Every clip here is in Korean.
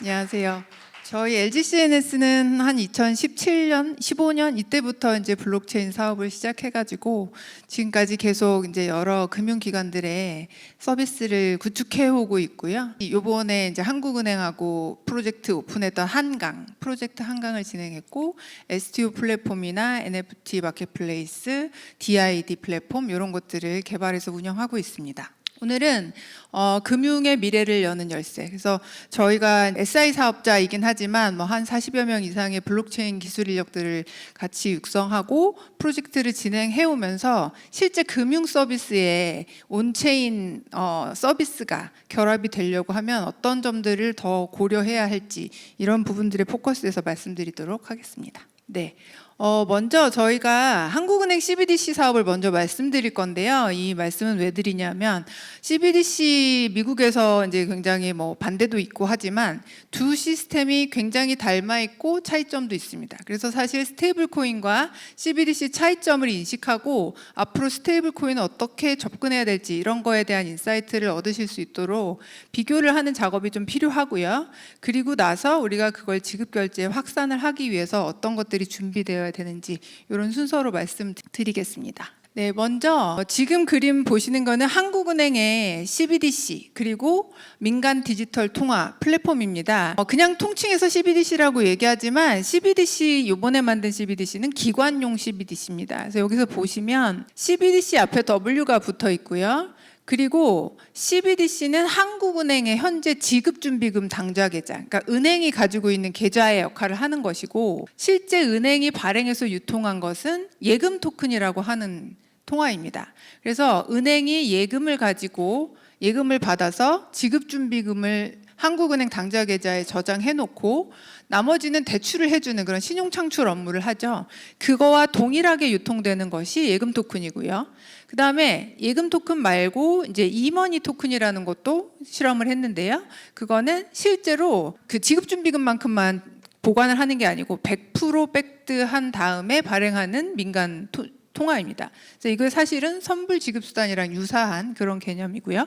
안녕하세요. 저희 LGCNS는 한 2017년, 15년 이때부터 이제 블록체인 사업을 시작해가지고 지금까지 계속 이제 여러 금융기관들의 서비스를 구축해 오고 있고요. 요번에 이제 한국은행하고 프로젝트 오픈했던 한강, 프로젝트 한강을 진행했고 STO 플랫폼이나 NFT 마켓플레이스, DID 플랫폼 이런 것들을 개발해서 운영하고 있습니다. 오늘은 어, 금융의 미래를 여는 열쇠. 그래서 저희가 SI 사업자이긴 하지만 뭐 한 40여 명 이상의 블록체인 기술 인력들을 같이 육성하고 프로젝트를 진행해 오면서 실제 금융 서비스에 온체인 어, 서비스가 결합이 되려고 하면 어떤 점들을 더 고려해야 할지 이런 부분들의 포커스에서 말씀드리도록 하겠습니다. 네. 어, 먼저 저희가 한국은행 CBDC 사업을 먼저 말씀드릴 건데요. 이 말씀은 왜 드리냐면 CBDC 미국에서 이제 굉장히 뭐 반대도 있고 하지만 두 시스템이 굉장히 닮아 있고 차이점도 있습니다. 그래서 사실 스테이블 코인과 CBDC 차이점을 인식하고 앞으로 스테이블 코인은 어떻게 접근해야 될지 이런 거에 대한 인사이트를 얻으실 수 있도록 비교를 하는 작업이 좀 필요하고요. 그리고 나서 우리가 그걸 지급 결제에 확산을 하기 위해서 어떤 것들이 준비되어 야 되는지 이런 순서로 말씀드리겠습니다. 네, 먼저 지금 그림 보시는 거는 한국은행의 CBDC 그리고 민간 디지털 통화 플랫폼입니다. 어, 그냥 통칭해서 CBDC라고 얘기하지만 CBDC 이번에 만든 CBDC는 기관용 CBDC입니다. 그래서 여기서 보시면 CBDC 앞에 W가 붙어 있고요. 그리고 CBDC는 한국은행의 현재 지급준비금 당좌 계좌, 그러니까 은행이 가지고 있는 계좌의 역할을 하는 것이고 실제 은행이 발행해서 유통한 것은 예금 토큰이라고 하는 통화입니다. 그래서 은행이 예금을 가지고 예금을 받아서 지급준비금을 한국은행 당좌 계좌에 저장해 놓고 나머지는 대출을 해주는 그런 신용 창출 업무를 하죠. 그거와 동일하게 유통되는 것이 예금 토큰이고요. 그 다음에 예금 토큰 말고 이제 이머니 토큰이라는 것도 실험을 했는데요. 그거는 실제로 그 지급준비금만큼만 보관을 하는 게 아니고 100% 백드한 다음에 발행하는 민간 토, 통화입니다. 그래서 이거 사실은 선불 지급 수단이랑 유사한 그런 개념이고요.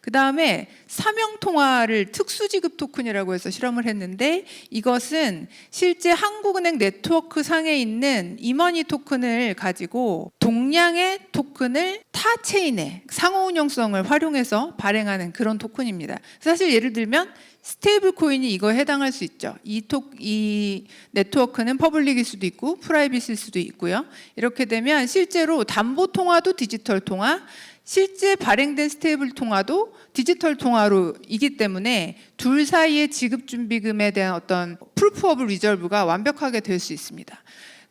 그 다음에 사명 통화를 특수 지급 토큰이라고 해서 실험을 했는데 이것은 실제 한국은행 네트워크 상에 있는 이머니 토큰을 가지고 동량의 토큰을 타 체인의 상호 운용성을 활용해서 발행하는 그런 토큰입니다. 사실 예를 들면 스테이블 코인이 이거에 해당할 수 있죠. 이, 토, 이 네트워크는 퍼블릭일 수도 있고 프라이빗일 수도 있고요. 이렇게 되면 실제로 담보 통화도 디지털 통화, 실제 발행된 스테이블 통화도 디지털 통화로 이기 때문에 둘 사이의 지급 준비금에 대한 어떤 프루프 오브 리저브가 완벽하게 될 수 있습니다.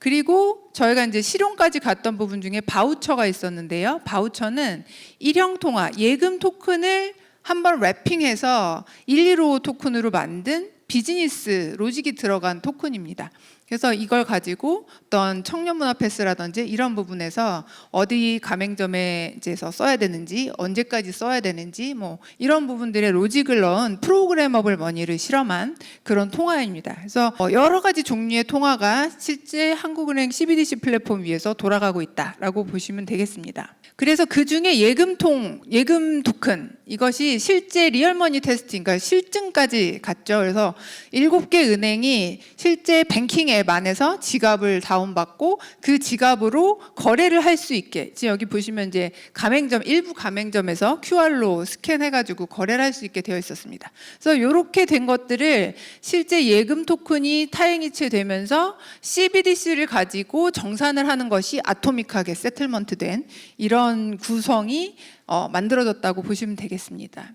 그리고 저희가 이제 실용까지 갔던 부분 중에 바우처가 있었는데요. 바우처는 일형 통화, 예금 토큰을 한번 랩핑해서 115 토큰으로 만든 비즈니스 로직이 들어간 토큰입니다. 그래서 이걸 가지고 어떤 청년문화 패스라든지 이런 부분에서 어디 가맹점에 이제서 써야 되는지 언제까지 써야 되는지 뭐 이런 부분들의 로직을 넣은 프로그래머블 머니를 실험한 그런 통화입니다. 그래서 어, 여러 가지 종류의 통화가 실제 한국은행 CBDC 플랫폼 위에서 돌아가고 있다라고 보시면 되겠습니다. 그래서 그 중에 예금통, 예금 토큰 이것이 실제 리얼머니 테스팅, 그러니까 실증까지 갔죠. 그래서 일곱 개 은행이 실제 뱅킹 앱 안에서 지갑을 다운받고 그 지갑으로 거래를 할 수 있게 지금 여기 보시면 이제 가맹점 일부 가맹점에서 QR로 스캔해가지고 거래를 할 수 있게 되어 있었습니다. 그래서 이렇게 된 것들을 실제 예금 토큰이 타행이체 되면서 CBDC를 가지고 정산을 하는 것이 아토믹하게 세틀먼트된 이런 구성이 어, 만들어졌다고 보시면 되겠습니다.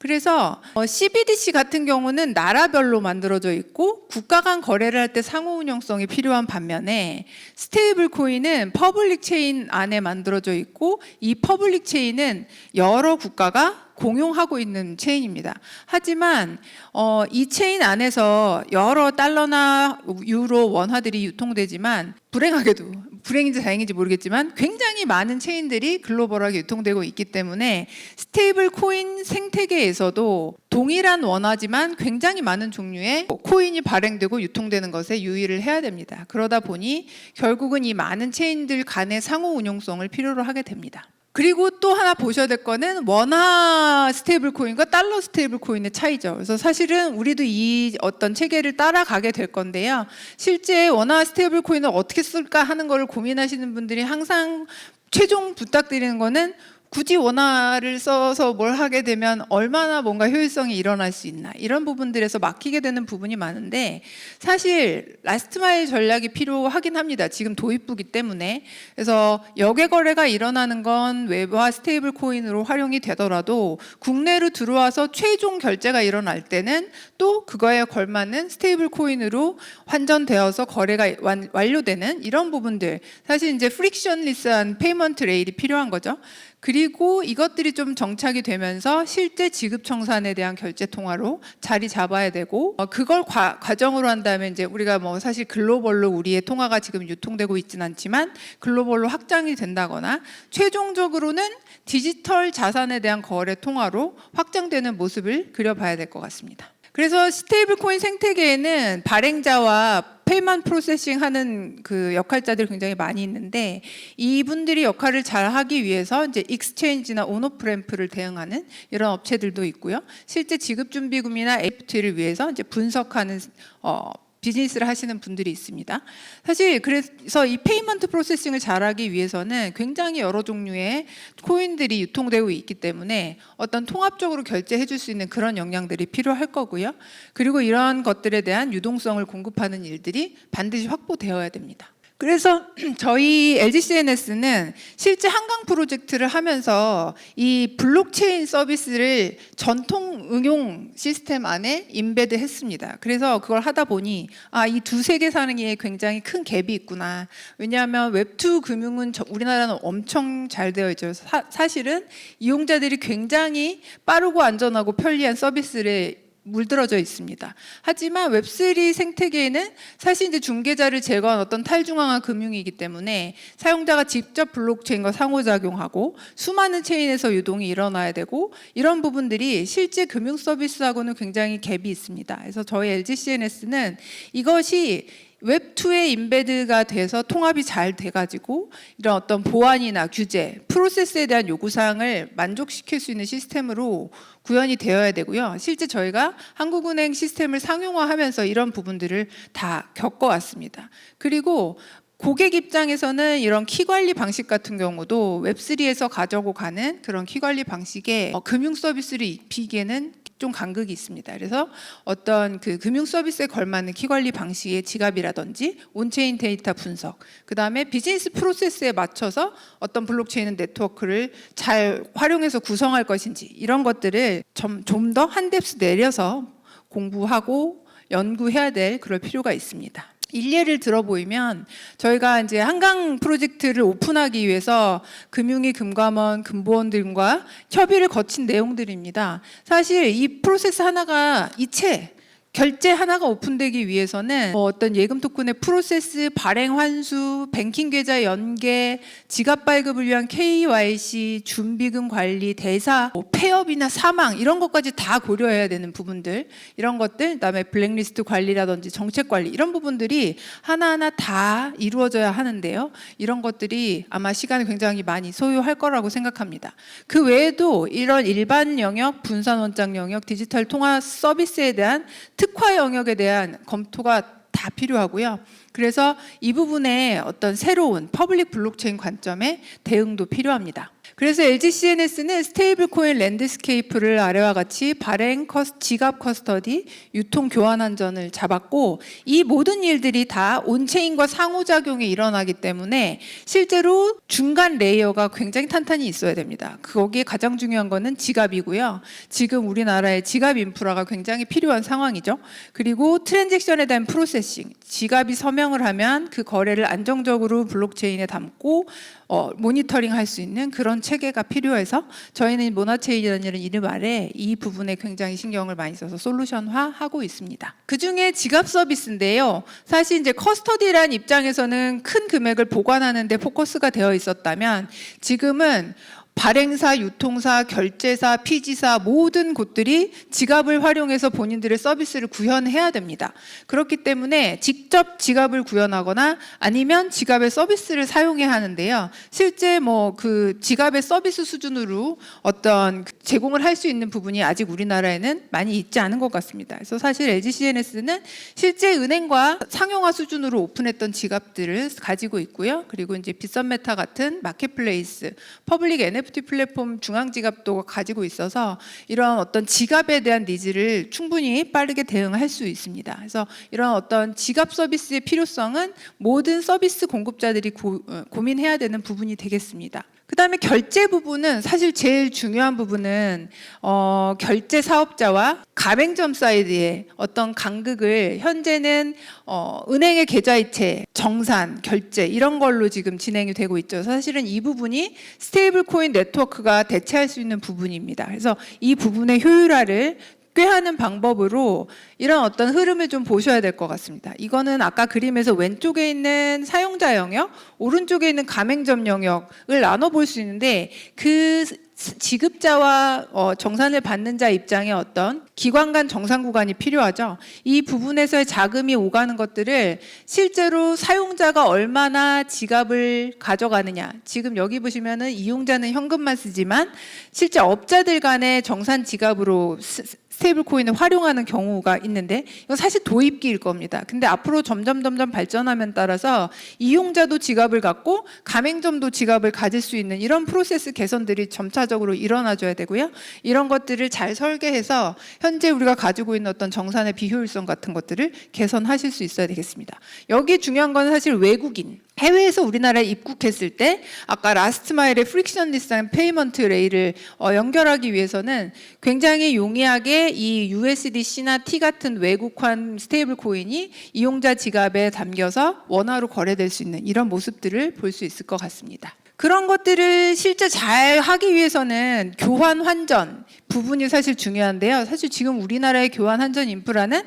그래서 어, CBDC 같은 경우는 나라별로 만들어져 있고 국가 간 거래를 할 때 상호 운영성이 필요한 반면에 스테이블 코인은 퍼블릭 체인 안에 만들어져 있고 이 퍼블릭 체인은 여러 국가가 공용하고 있는 체인입니다. 하지만 어, 이 체인 안에서 여러 달러나 유로 원화들이 유통되지만 불행하게도 불행인지 다행인지 모르겠지만 굉장히 많은 체인들이 글로벌하게 유통되고 있기 때문에 스테이블 코인 생태계에서도 동일한 원화지만 굉장히 많은 종류의 코인이 발행되고 유통되는 것에 유의를 해야 됩니다. 그러다 보니 결국은 이 많은 체인들 간의 상호 운용성을 필요로 하게 됩니다. 그리고 또 하나 보셔야 될 거는 원화 스테이블 코인과 달러 스테이블 코인의 차이죠. 그래서 사실은 우리도 이 어떤 체계를 따라가게 될 건데요. 실제 원화 스테이블 코인을 어떻게 쓸까 하는 거를 고민하시는 분들이 항상 최종 부탁드리는 거는 굳이 원화를 써서 뭘 하게 되면 얼마나 뭔가 효율성이 일어날 수 있나 이런 부분들에서 막히게 되는 부분이 많은데 사실 라스트 마일 전략이 필요하긴 합니다. 지금 도입부기 때문에 그래서 역외 거래가 일어나는 건 외화 스테이블 코인으로 활용이 되더라도 국내로 들어와서 최종 결제가 일어날 때는 또 그거에 걸맞는 스테이블 코인으로 환전되어서 거래가 완, 완료되는 이런 부분들 사실 이제 프릭션리스한 페이먼트 레일이 필요한 거죠. 그리고 이것들이 좀 정착이 되면서 실제 지급 청산에 대한 결제 통화로 자리 잡아야 되고 어, 그걸 과, 과정으로 한다면 이제 우리가 뭐 사실 글로벌로 우리의 통화가 지금 유통되고 있지는 않지만 글로벌로 확장이 된다거나 최종적으로는 디지털 자산에 대한 거래 통화로 확장되는 모습을 그려봐야 될 것 같습니다. 그래서 스테이블 코인 생태계에는 발행자와 페이먼 프로세싱 하는 그 역할자들이 굉장히 많이 있는데 이분들이 역할을 잘 하기 위해서 이제 익스체인지나 온오프 램프를 대응하는 이런 업체들도 있고요. 실제 지급 준비금이나 FT를 위해서 이제 분석하는 어 비즈니스를 하시는 분들이 있습니다. 사실 그래서 이 페이먼트 프로세싱을 잘하기 위해서는 굉장히 여러 종류의 코인들이 유통되고 있기 때문에 어떤 통합적으로 결제해 줄 수 있는 그런 역량들이 필요할 거고요. 그리고 이러한 것들에 대한 유동성을 공급하는 일들이 반드시 확보되어야 됩니다. 그래서 저희 LGCNS는 실제 한강 프로젝트를 하면서 이 블록체인 서비스를 전통 응용 시스템 안에 임베드 했습니다. 그래서 그걸 하다 보니 아, 이 두세 개 사능에 굉장히 큰 갭이 있구나. 왜냐하면 웹2 금융은 저- 우리나라는 엄청 잘 되어 있죠. 사, 사실은 이용자들이 굉장히 빠르고 안전하고 편리한 서비스를 물들어져 있습니다. 하지만 웹3 생태계에는 사실 이제 중개자를 제거한 어떤 탈중앙화 금융이기 때문에 사용자가 직접 블록체인과 상호작용하고 수많은 체인에서 유동이 일어나야 되고 이런 부분들이 실제 금융 서비스하고는 굉장히 갭이 있습니다. 그래서 저희 LGCNS는 이것이 웹2에 임베드가 돼서 통합이 잘 돼가지고 이런 어떤 보안이나 규제, 프로세스에 대한 요구사항을 만족시킬 수 있는 시스템으로 구현이 되어야 되고요. 실제 저희가 한국은행 시스템을 상용화하면서 이런 부분들을 다 겪어왔습니다. 그리고 고객 입장에서는 이런 키 관리 방식 같은 경우도 웹3에서 가져고 가는 그런 키 관리 방식에 어, 금융 서비스를 입히기에는 좀 간극이 있습니다. 그래서 어떤 그 금융 서비스에 걸맞는 키 관리 방식의 지갑이라든지 온체인 데이터 분석, 그 다음에 비즈니스 프로세스에 맞춰서 어떤 블록체인 네트워크를 잘 활용해서 구성할 것인지 이런 것들을 좀더 한 뎁스 내려서 공부하고 연구해야 될 그럴 필요가 있습니다. 일례를 들어보이면 저희가 이제 한강 프로젝트를 오픈하기 위해서 금융위 금감원 금보원들과 협의를 거친 내용들입니다. 사실 이 프로세스 하나가 이체 결제 하나가 오픈되기 위해서는 뭐 어떤 예금 토큰의 프로세스, 발행 환수, 뱅킹 계좌 연계, 지갑 발급을 위한 KYC, 준비금 관리, 대사, 뭐 폐업이나 사망 이런 것까지 다 고려해야 되는 부분들 이런 것들 그다음에 블랙리스트 관리라든지 정책 관리 이런 부분들이 하나하나 다 이루어져야 하는데요. 이런 것들이 아마 시간을 굉장히 많이 소요할 거라고 생각합니다. 그 외에도 이런 일반 영역, 분산 원장 영역, 디지털 통화 서비스에 대한 특화 영역에 대한 검토가 다 필요하고요. 그래서 이 부분에 어떤 새로운 퍼블릭 블록체인 관점의 대응도 필요합니다. 그래서 LGCNS는 스테이블 코인 랜드스케이프를 아래와 같이 발행 커스, 지갑 커스터디, 유통 교환 안전을 잡았고 이 모든 일들이 다 온체인과 상호작용이 일어나기 때문에 실제로 중간 레이어가 굉장히 탄탄히 있어야 됩니다. 거기에 가장 중요한 거는 지갑이고요. 지금 우리나라의 지갑 인프라가 굉장히 필요한 상황이죠. 그리고 트랜잭션에 대한 프로세싱, 지갑이 서명을 하면 그 거래를 안정적으로 블록체인에 담고 어, 모니터링 할 수 있는 그런 체계가 필요해서 저희는 모나체인이라는 이름 아래 이 부분에 굉장히 신경을 많이 써서 솔루션화 하고 있습니다. 그 중에 지갑 서비스인데요. 사실 이제 커스터디란 입장에서는 큰 금액을 보관하는데 포커스가 되어 있었다면 지금은 발행사, 유통사, 결제사, 피지사 모든 곳들이 지갑을 활용해서 본인들의 서비스를 구현해야 됩니다. 그렇기 때문에 직접 지갑을 구현하거나 아니면 지갑의 서비스를 사용해야 하는데요. 실제 뭐 그 지갑의 서비스 수준으로 어떤 그 제공을 할 수 있는 부분이 아직 우리나라에는 많이 있지 않은 것 같습니다. 그래서 사실 LG CNS는 실제 은행과 상용화 수준으로 오픈했던 지갑들을 가지고 있고요. 그리고 이제 빗썸 메타 같은 마켓플레이스, 퍼블릭 NFT 플랫폼 중앙 지갑도 가지고 있어서 이런 어떤 지갑에 대한 니즈를 충분히 빠르게 대응할 수 있습니다. 그래서 이런 어떤 지갑 서비스의 필요성은 모든 서비스 공급자들이 고, 어, 고민해야 되는 부분이 되겠습니다. 그 다음에 결제 부분은 사실 제일 중요한 부분은 어, 결제 사업자와 가맹점 사이드의 어떤 간극을 현재는 어, 은행의 계좌이체, 정산, 결제 이런 걸로 지금 진행이 되고 있죠. 사실은 이 부분이 스테이블 코인 네트워크가 대체할 수 있는 부분입니다. 그래서 이 부분의 효율화를 꾀하는 방법으로 이런 어떤 흐름을 좀 보셔야 될 것 같습니다. 이거는 아까 그림에서 왼쪽에 있는 사용자 영역, 오른쪽에 있는 가맹점 영역을 나눠 볼 수 있는데 그 지급자와 어, 정산을 받는 자 입장의 어떤 기관 간 정산 구간이 필요하죠. 이 부분에서의 자금이 오가는 것들을 실제로 사용자가 얼마나 지갑을 가져가느냐. 지금 여기 보시면은 이용자는 현금만 쓰지만 실제 업자들 간의 정산 지갑으로 스- 스테이블 코인을 활용하는 경우가 있는데 이건 사실 도입기일 겁니다. 근데 앞으로 점점 점점 발전하면 따라서 이용자도 지갑을 갖고 가맹점도 지갑을 가질 수 있는 이런 프로세스 개선들이 점차적으로 일어나줘야 되고요. 이런 것들을 잘 설계해서 현재 우리가 가지고 있는 어떤 정산의 비효율성 같은 것들을 개선하실 수 있어야 되겠습니다. 여기 중요한 건 사실 외국인 해외에서 우리나라에 입국했을 때 아까 라스트 마일의 프릭션리스한 페이먼트 레일을 어, 연결하기 위해서는 굉장히 용이하게 이 USDC나 T 같은 외국환 스테이블 코인이 이용자 지갑에 담겨서 원화로 거래될 수 있는 이런 모습들을 볼 수 있을 것 같습니다. 그런 것들을 실제 잘 하기 위해서는 교환 환전 부분이 사실 중요한데요. 사실 지금 우리나라의 교환 환전 인프라는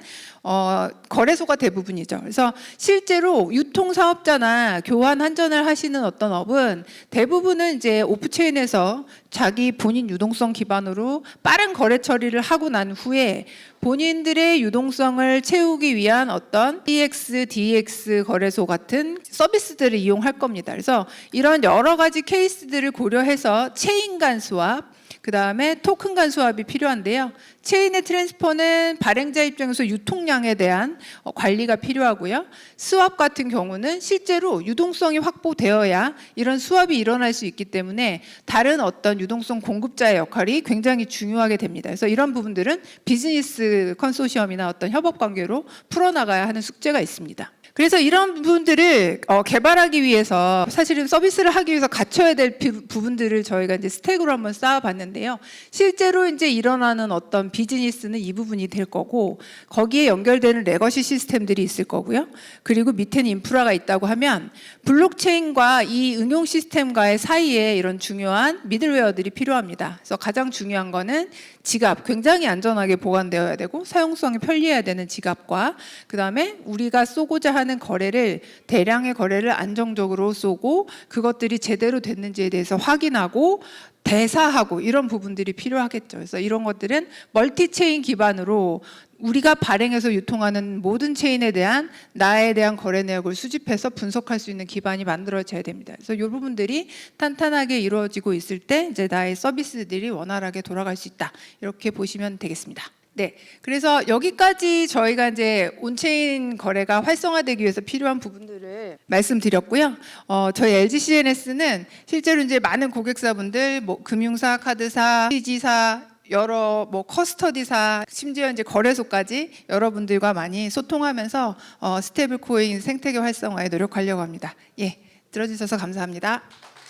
어, 거래소가 대부분이죠. 그래서 실제로 유통 사업자나 교환 환전을 하시는 어떤 업은 대부분은 이제 오프체인에서 자기 본인 유동성 기반으로 빠른 거래 처리를 하고 난 후에 본인들의 유동성을 채우기 위한 어떤 DX, DX 거래소 같은 서비스들을 이용할 겁니다. 그래서 이런 여러 가지 케이스들을 고려해서 체인 간 수합, 그 다음에 토큰 간 수합이 필요한데요. 체인의 트랜스퍼는 발행자 입장에서 유통량에 대한 어, 관리가 필요하고요. 수합 같은 경우는 실제로 유동성이 확보되어야 이런 수합이 일어날 수 있기 때문에 다른 어떤 유동성 공급자의 역할이 굉장히 중요하게 됩니다. 그래서 이런 부분들은 비즈니스 컨소시엄이나 어떤 협업 관계로 풀어나가야 하는 숙제가 있습니다. 그래서 이런 부분들을 어, 개발하기 위해서 사실은 서비스를 하기 위해서 갖춰야 될 비- 부분들을 저희가 이제 스택으로 한번 쌓아봤는데요. 실제로 이제 일어나는 어떤 비즈니스는 이 부분이 될 거고 거기에 연결되는 레거시 시스템들이 있을 거고요. 그리고 밑에는 인프라가 있다고 하면 블록체인과 이 응용 시스템과의 사이에 이런 중요한 미들웨어들이 필요합니다. 그래서 가장 중요한 거는 지갑 굉장히 안전하게 보관되어야 되고 사용성이 편리해야 되는 지갑과 그 다음에 우리가 쏘고자 하는 거래를 대량의 거래를 안정적으로 쏘고 그것들이 제대로 됐는지에 대해서 확인하고 대사하고 이런 부분들이 필요하겠죠. 그래서 이런 것들은 멀티체인 기반으로 우리가 발행해서 유통하는 모든 체인에 대한 나에 대한 거래 내역을 수집해서 분석할 수 있는 기반이 만들어져야 됩니다. 그래서 이 부분들이 탄탄하게 이루어지고 있을 때 이제 나의 서비스들이 원활하게 돌아갈 수 있다. 이렇게 보시면 되겠습니다. 네. 그래서 여기까지 저희가 이제 온체인 거래가 활성화되기 위해서 필요한 부분들을 말씀드렸고요. 어, 저희 LG CNS는 실제로 이제 많은 고객사분들, 뭐 금융사, 카드사, 피지사, 여러 뭐 커스터디사 심지어 이제 거래소까지 여러분들과 많이 소통하면서 어, 스테이블 코인 생태계 활성화에 노력하려고 합니다. 예, 들어주셔서 감사합니다.